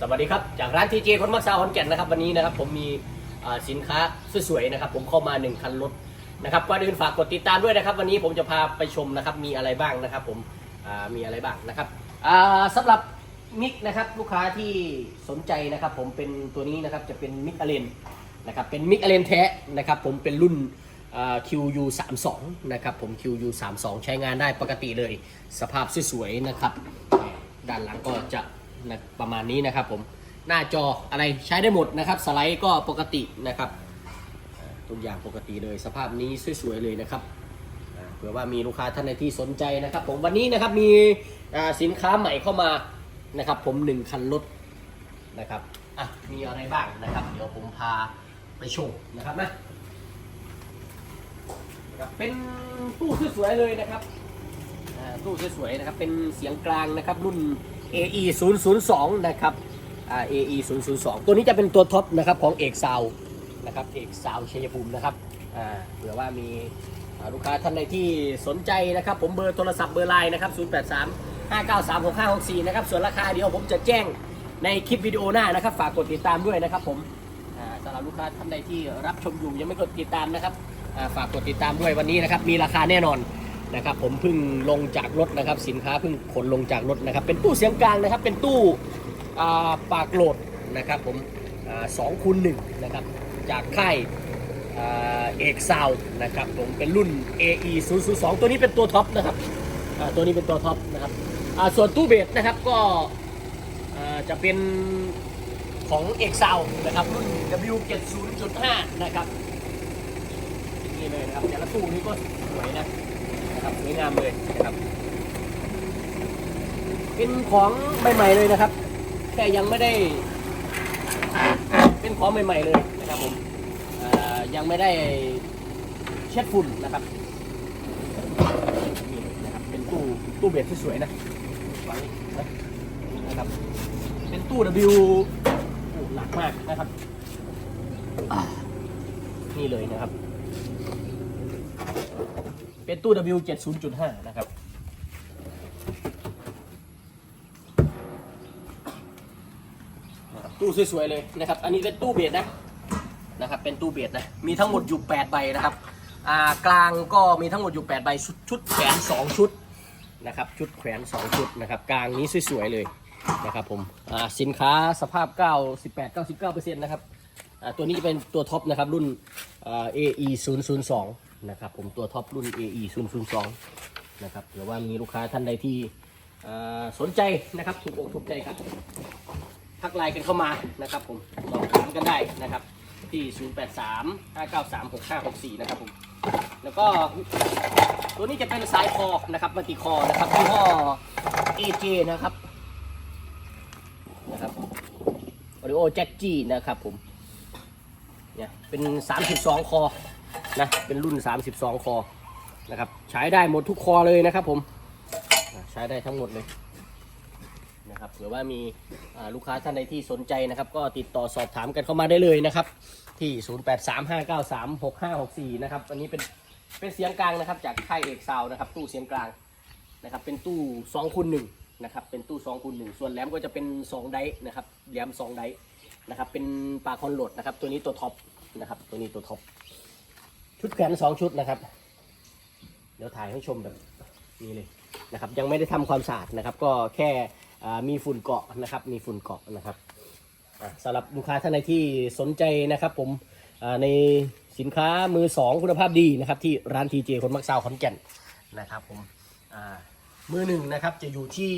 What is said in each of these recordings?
สวัสดีครับ จากร้านทีเจคนมักซาวขอนแก่นนะครับวันนี้นะครับผมมีสินค้าสวยๆนะครับผมเข้ามา 1 คันรถนะครับก่อนอื่นฝากกดติดตามด้วยนะครับ วันนี้ผมจะพาไปชมนะครับมีอะไรบ้างนะครับผมมีอะไรบ้างนะครับอ่าสำหรับมิกนะครับลูกค้าที่สนใจนะครับผมเป็นตัวนี้นะครับจะเป็นมิกอเลนนะครับเป็นมิกอเลนแท้นะครับผมเป็นรุ่น QU 3 2นะครับผม QU 3 2ใช้งานได้ปกติเลย สภาพสวยๆนะครับด้านหลังก็จะ นะประมาณนี้นะครับผมหน้าจออะไรใช้ได้หมดนะครับสไลด์ก็ปกตินะครับทุกอย่างปกติเลยสภาพนี้สวยๆเลยนะครับเผื่อว่ามีลูกค้าท่านใดที่สนใจนะครับ ผมวันนี้นะครับมีสินค้าใหม่เข้ามานะครับผมหนึ่งคันรถนะครับอะมีอะไรบ้างนะครับ เดี๋ยวผมพาไปชมนะครับนะเป็นตู้สวยๆเลยนะครับตู้สวยๆนะครับเป็นเสียงกลางนะครับรุ่น AE 0 0 2นะครับอ่า AE 0 0 2ตัวนี้จะเป็นตัวท็อปนะครับของเอกซาวนะครับเอกซาวชัยภูมินะครับเผื่อว่ามีลูกค้าท่านใดที่สนใจนะครับ ผมเบอร์โทรศัพท์เบอร์ไลน์นะครับ 0 8 3 5 9 3 6 5 6 4 นะครับ ส่วนราคาเดี๋ยวผมจะแจ้งในคลิปวิดีโอหน้านะครับ ฝากกดติดตามด้วยนะครับผมสำหรับลูกค้าท่านใดที่รับชมอยู่ยังไม่กดติดตามนะครับฝากกดติดตามด้วยวันนี้นะครับ มีราคาแน่นอน นะครับผมเพิ่งลงจากรถนะครับสินค้าเพิ่งขนลงจากรถนะครับ เป็นตู้เสียงกลางนะครับ เป็นตู้ปากโหลดนะครับผมสองคูณหนึ่งนะครับจากค่ายเอกซาวนะครับผมเป็นรุ่น AE 0 0 2ตัวนี้เป็นตัวท็อปนะครับตัวนี้เป็นตัวท็อปนะครับส่วนตู้เบสนะครับก็จะเป็นของเอกซาวนะครับรุ่น W70.5 นะครับนี่เลยนะครับแต่ละตู้นี้ก็สวยนะ นะครับสวยงามเลยนะครับ เป็นของใหม่ๆเลยนะครับ แค่ยังไม่ได้ เป็นของใหม่ ๆเลยนะครับผมยังไม่ได้เช็ดฝุ่นนะครับนี่เลยนะครับ เป็นตู้ตู้เบสที่สวยนะวางนี่นะครับ เป็นตู้ W หนักมากนะครับ นี่เลยนะครับ เป็นตู้ W 70.5นะครับนะครับ ตู้สวยๆเลยนะครับ อันนี้เป็นตู้เบียดนะนะครับ เป็นตู้เบียดนะ มีทั้งหมดอยู่ 8 ใบนะครับอ่ากลางก็มีทั้งหมดอยู่ 8 ใบชุดชุดแขวน2 ชุดนะครับ ชุดแขวน 2 ชุดนะครับ กลางนี้สวยๆเลยนะครับผมอ่าสินค้าสภาพ 98 99%นะครับอ่าตัวนี้จะเป็นตัวท็อปนะครับรุ่นอ่า AE 002 นะครับผมตัวท็อปรุ่น AE 002นะครับหรือว่ามีลูกค้าท่านใดที่สนใจนะครับถูกอกถูกใจครับทักไลน์กันเข้ามานะครับผมสอบถามกันได้นะครับ ที่ 083 593 6564 นะครับผมแล้วก็ตัวนี้จะเป็นสายคอนะครับมัลติคอนะครับยี่ห้อ AJ นะครับนะครับ Audio Jack G นะครับผมเนี่ยเป็น 32 คอ นะเป็นรุ่น 32 คอนะครับใช้ได้หมดทุกคอเลยนะครับ ผมใช้ได้ทั้งหมดเลยนะครับหรือว่ามีลูกค้าท่านใดที่สนใจนะครับ ก็ติดต่อสอบถามกันเข้ามาได้เลยนะครับ ที่ 0835936564 นะครับอันนี้เป็นเป็นเสียงกลางนะครับ จากค่ายเอกซาวนะครับ ตู้เสียงกลางนะครับ เป็นตู้2คูณ1นะครับเป็นตู้2คูณ1ส่วนแหลมก็จะเป็น 2 ไดนะครับแหลม2ไดนะครับ เป็นปลาคอนโหลดนะครับ ตัวนี้ตัวท็อปนะครับ ตัวนี้ตัวท็อป ชุดแขวน2ชุดนะครับ เดี๋ยวถ่ายให้ชมแบบนี้เลยนะครับ ยังไม่ได้ทำความสะอาดนะครับ ก็แค่มีฝุ่นเกาะนะครับ มีฝุ่นเกาะนะครับสำหรับลูกค้าท่านใดที่สนใจนะครับ ผมในสินค้ามือสองคุณภาพดีนะครับ ที่ร้านทีเจคนมักซาวขอนแก่นนะครับ ผมมือหนึ่งนะครับจะอยู่ที่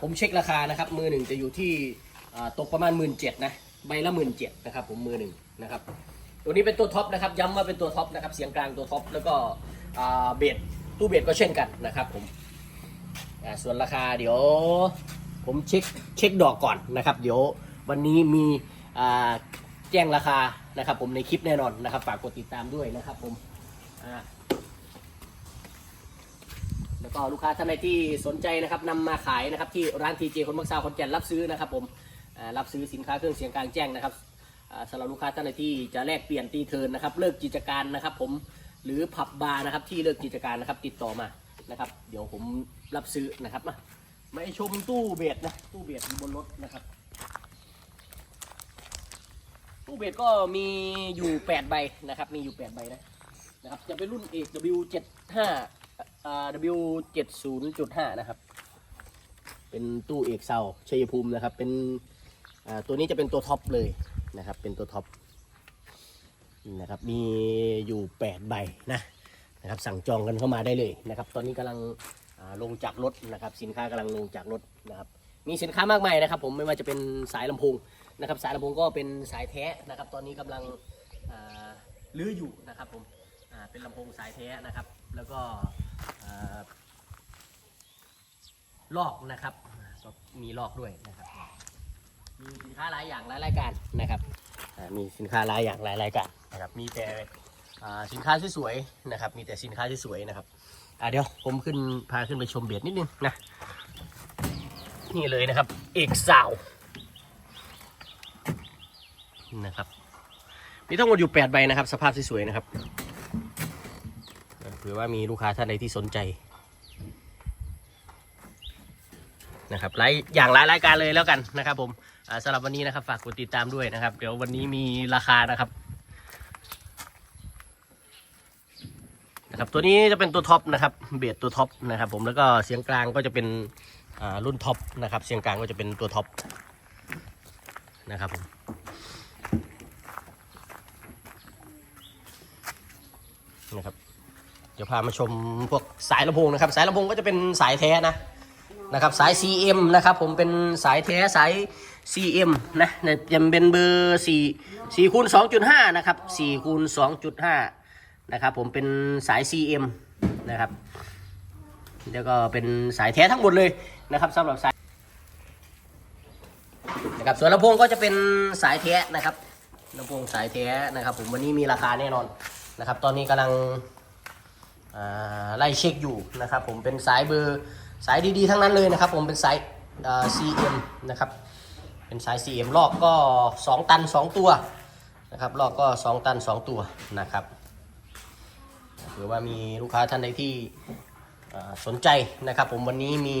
ผมเช็คราคานะครับ มือหนึ่งจะอยู่ที่ตกประมาณหมื่นเจ็ดนะใบละหมื่นเจ็ดนะครับ ผมมือหนึ่งนะครับ ตัวนี้เป็นตัวท็อปนะครับ ย้ำว่าเป็นตัวท็อปนะครับ เสียงกลางตัวท็อป แล้วก็เบสตู้เบสก็เช่นกันนะครับผมส่วนราคาเดี๋ยว ผมเช็คเช็คดอกก่อนนะครับ เดี๋ยววันนี้มีแจ้งราคานะครับ ผมในคลิปแน่นอนนะครับ ฝากกดติดตามด้วยนะครับผมแล้วก็ลูกค้าท่านใดที่สนใจนะครับนำมาขายนะครับที่ร้านทีเจคนมักซาวขอนแก่นรับซื้อนะครับ ผมรับซื้อสินค้าเครื่องเสียงกลางแจ้งนะครับ สำหรับลูกค้าท่านใดที่จะแลกเปลี่ยนตีเทินนะครับเลิกกิจการนะครับ ผมหรือผับบาร์นะครับที่เลิกกิจการนะครับติดต่อมานะครับ เดี๋ยวผมรับซื้อนะครับมามาชมตู้เบสนะตู้เบสบนรถนะครับ ตู้เบสก็มีอยู่8ใบนะครับมีอยู่8ใบนะนะครับจะเป็นรุ่นเอก W75 อ่า W70.5 นะครับ เป็นตู้เอกเซาชัยภูมินะครับ เป็นตัวนี้จะเป็นตัวท็อปเลย นะครับ เป็นตัวท็อปนะครับ มีอยู่8ใบนะนะครับ สั่งจองกันเข้ามาได้เลยนะครับ ตอนนี้กำลังลงจากรถนะครับ สินค้ากำลังลงจากรถนะครับ มีสินค้ามากมายนะครับ ผมไม่ว่าจะเป็นสายลำโพงนะครับ สายลำโพงก็เป็นสายแท้นะครับ ตอนนี้กำลังลื้ออยู่นะครับผมเป็นลำโพงสายแท้นะครับ แล้วก็ลอกนะครับก็มีลอกด้วยนะครับ มีสินค้าหลายอย่างหลายรายการนะครับอ่ามีสินค้าหลายอย่างหลายรายการนะครับมีแต่อ่าสินค้าสวยๆนะครับ มีแต่สินค้าสวยๆนะครับอ่าเดี๋ยวผมขึ้นพาขึ้นไปชมเบียดนิดนึงนะนี่เลยนะครับ เอกสาวนะครับมีทั้งหมดอยู่ 8 ใบนะครับ สภาพสวยๆนะครับเผื่อว่ามีลูกค้าท่านใดที่สนใจนะครับหลายอย่างหลายรายการเลยแล้วกันนะครับผม สำหรับวันนี้นะครับ ฝากกดติดตามด้วยนะครับ เดี๋ยววันนี้มีราคานะครับนะครับ ตัวนี้จะเป็นตัวท็อปนะครับ เบสตัวท็อปนะครับ ผมแล้วก็เสียงกลางก็จะเป็นอ่ารุ่นท็อปนะครับ เสียงกลางก็จะเป็นตัวท็อปนะครับผมนะครับ เดี๋ยวพามาชมพวกสายลำโพงนะครับ สายลำโพงก็จะเป็นสายแท้นะ นะครับสาย CM นะครับผมเป็นสายแท้สาย CM นะเนี่ยจะเป็นเบอร์4 4คูณ2.5นะครับ4คูณ2.5นะครับผมเป็นสาย CM นะครับแล้วก็เป็นสายแท้ทั้งหมดเลยนะครับสำหรับสายนะครับส่วนลำโพงก็จะเป็นสายแท้นะครับลำโพงสายแท้นะครับ ผมวันนี้มีราคาแน่นอนนะครับ ตอนนี้กำลังไล่เช็คอยู่นะครับ ผมเป็นสายเบอร์ สายดีๆ ทั้งนั้นเลยนะครับผมเป็นสายอ่า CM นะครับ เป็นสาย CM ลอกก็ 2 ตัน 2 ตัวนะครับลอกก็ 2 ตัน 2 ตัวนะครับหรือว่ามีลูกค้าท่านใดที่สนใจนะครับ ผมวันนี้มี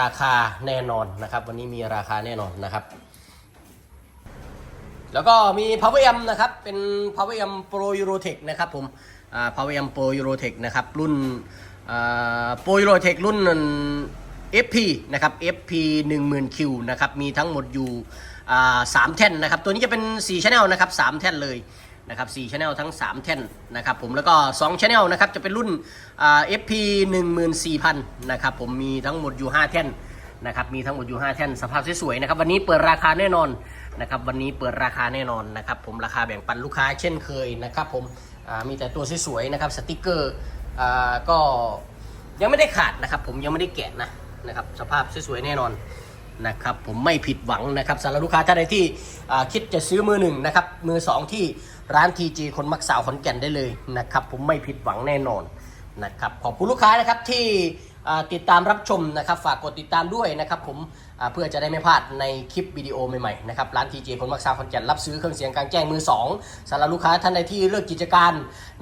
ราคาแน่นอนนะครับ วันนี้มีราคาแน่นอนนะครับ แล้วก็มี Power M นะครับเป็น Power M Pro Eurotech นะครับผมอ่า Power M Pro Eurotech นะครับรุ่น อ่า Pro Eurotech รุ่น FP นะครับ FP 10,000 Q นะครับมีทั้งหมดอยู่สามแท่นนะครับตัวนี้จะเป็น4 Channel นะครับ3แท่นเลยนะครับ4 Channel ทั้ง 3 แท่นนะครับผมแล้วก็2 Channel นะครับจะเป็นรุ่นอ่า FP 14,000นะครับผมมีทั้งหมดอยู่ 5 แท่นนะครับมีทั้งหมดอยู่ 5 แท่นสภาพสวยๆนะครับวันนี้เปิดราคาแน่นอนนะครับวันนี้เปิดราคาแน่นอนนะครับผมราคาแบ่งปันลูกค้าเช่นเคยนะครับผมมีแต่ตัวสวยๆนะครับสติกเกอร์ อ่าก็ยังไม่ได้ขาดนะครับ ผมยังไม่ได้แกะนะนะครับ สภาพสวยๆแน่นอนนะครับ ผมไม่ผิดหวังนะครับสำหรับลูกค้าท่านใดที่คิดจะซื้อมือหนึ่งนะครับ มือสองที่ร้าน TG คนมักสาวขอนแก่นได้เลยนะครับ ผมไม่ผิดหวังแน่นอนนะครับขอบคุณลูกค้านะครับที่ ติดตามรับชมนะครับ ฝากกดติดตามด้วยนะครับผมเพื่อจะได้ไม่พลาดในคลิปวิดีโอใหม่ๆนะครับร้าน TG คนมักสาวขอนแก่นรับซื้อเครื่องเสียงกลางแจ้งมือสองสำหรับลูกค้าท่านใดที่เลิกกิจการ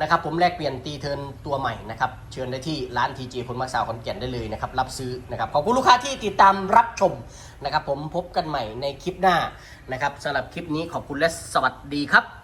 นะครับผมแลกเปลี่ยนตีเทินตัวใหม่นะครับเชิญได้ที่ร้าน TG คนมักสาวขอนแก่นได้เลยนะครับรับซื้อนะครับขอบคุณลูกค้าที่ติดตามรับชมนะครับผมพบกันใหม่ในคลิปหน้านะครับสำหรับคลิปนี้ขอบคุณและสวัสดีครับ